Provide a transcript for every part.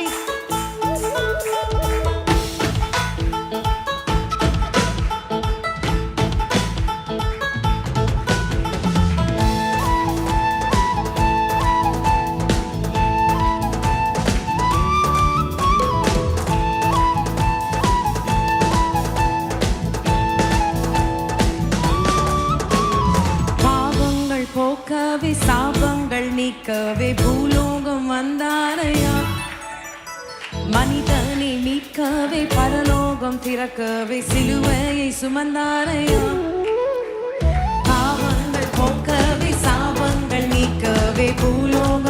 Please போக்கவே சாபங்கள் நீக்கவே pool மனிதனை மீட்கவே பரலோகம் திறக்கவே சிலுவையை சுமந்தாரையா? பாவங்கள் போக்கவே சாபங்கள் நீக்கவே பூலோகம்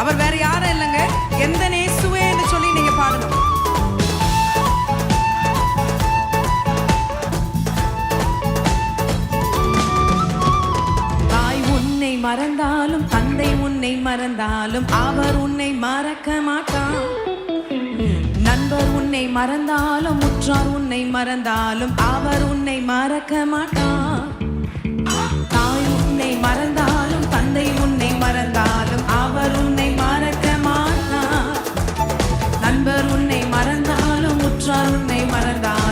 அவர் வேற யாரும் இல்லைங்க. எந்த நேசுவேன்னு சொல்லி நீங்க பாடணும். தாய் உன்னை மறந்தாலும் தந்தை உன்னை மறந்தாலும் அவர் உன்னை மறக்க மாட்டான் நண்பர் உன்னை மறந்தாலும் உற்றார் உன்னை மறந்தாலும் அவர் உன்னை மறக்க மாட்டான் தாய் உன்னை மறந்தாலும் தந்தை உன்னை மறந்தாலும் அவர் உன்னை மறக்க மாட்டார். நண்பர் உன்னை மறந்தாலும் உற்றார் உன்னை மறந்தார்.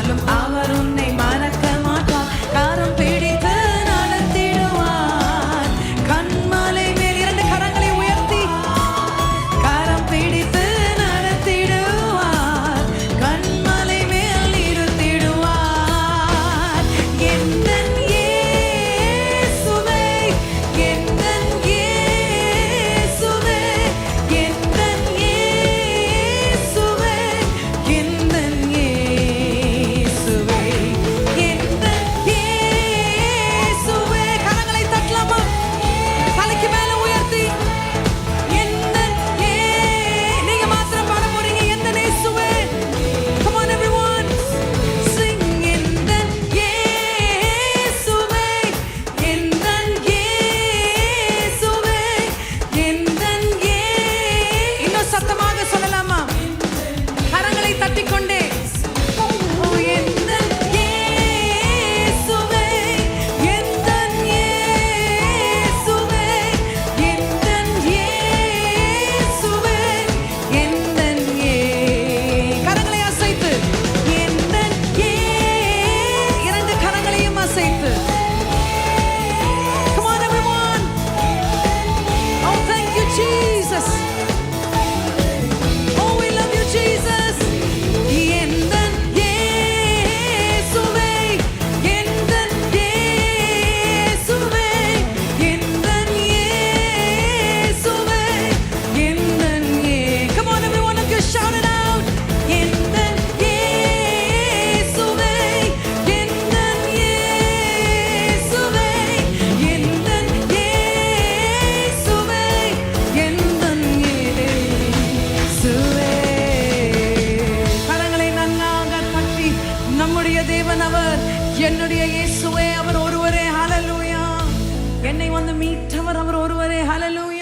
என்னுடைய இயேசுவே அவர் ஒருவரே. ஹலலூயா என்னை வந்து மீட்டவர் அவர் ஒருவரே. ஹலலூயா